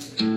Mm-hmm.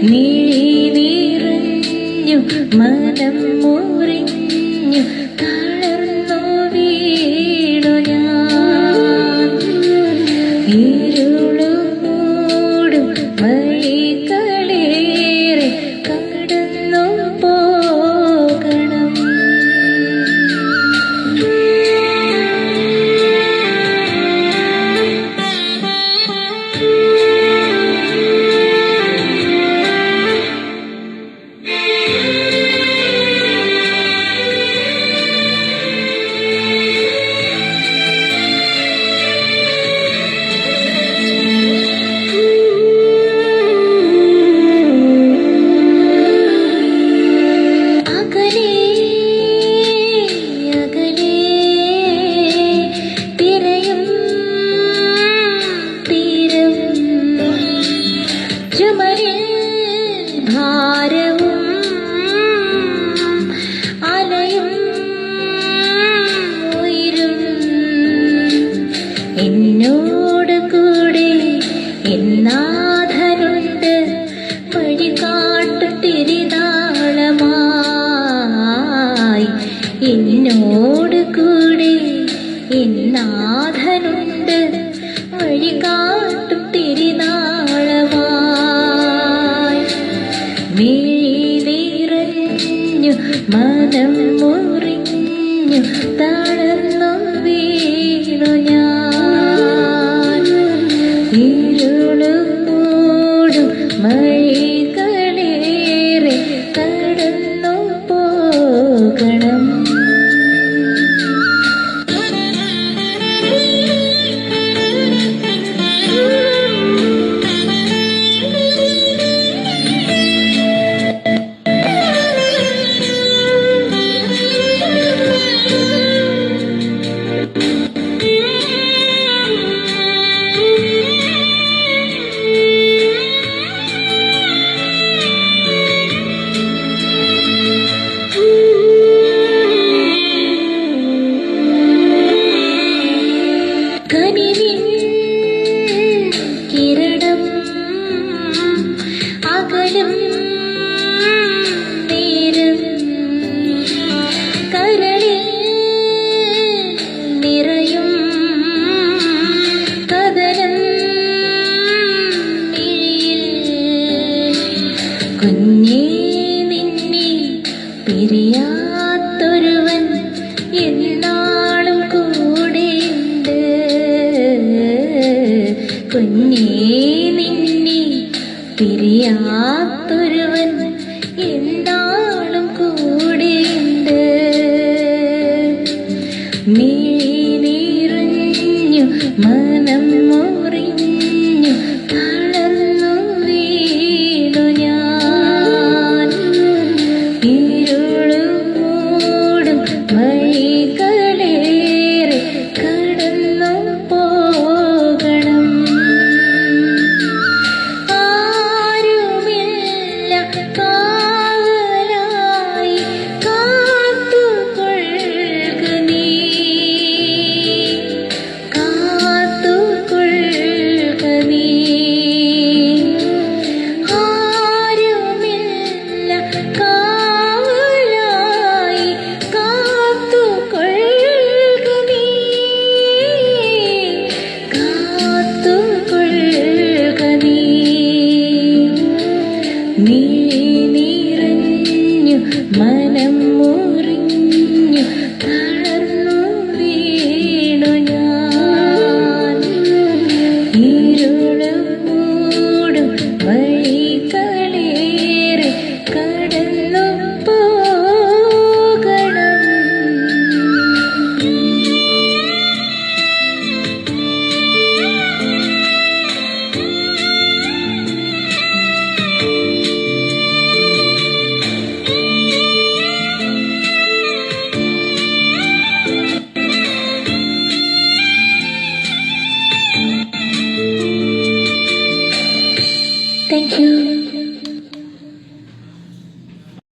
നീ നിറഞ്ഞു മനം എന്നോട് കൂടെ എന്നാഥനുണ്ട് വഴികാട്ടു തിരിതാളമായി എന്നോട് കൂടെ എന്നാഥനുണ്ട് വഴികാട്ടും തിരിനാളമായി. നിറഞ്ഞു മനം മുറിഞ്ഞു തളർന്നു വീണു കാലം നേരം കരളിൽ നിറയും കതലം കുഞ്ഞേ നിന്നെ പിരിയാത്തൊരുവൻ എന്നാളും കൂടെയുണ്ട്. കുഞ്ഞേ നിന്നെ പിരിയാ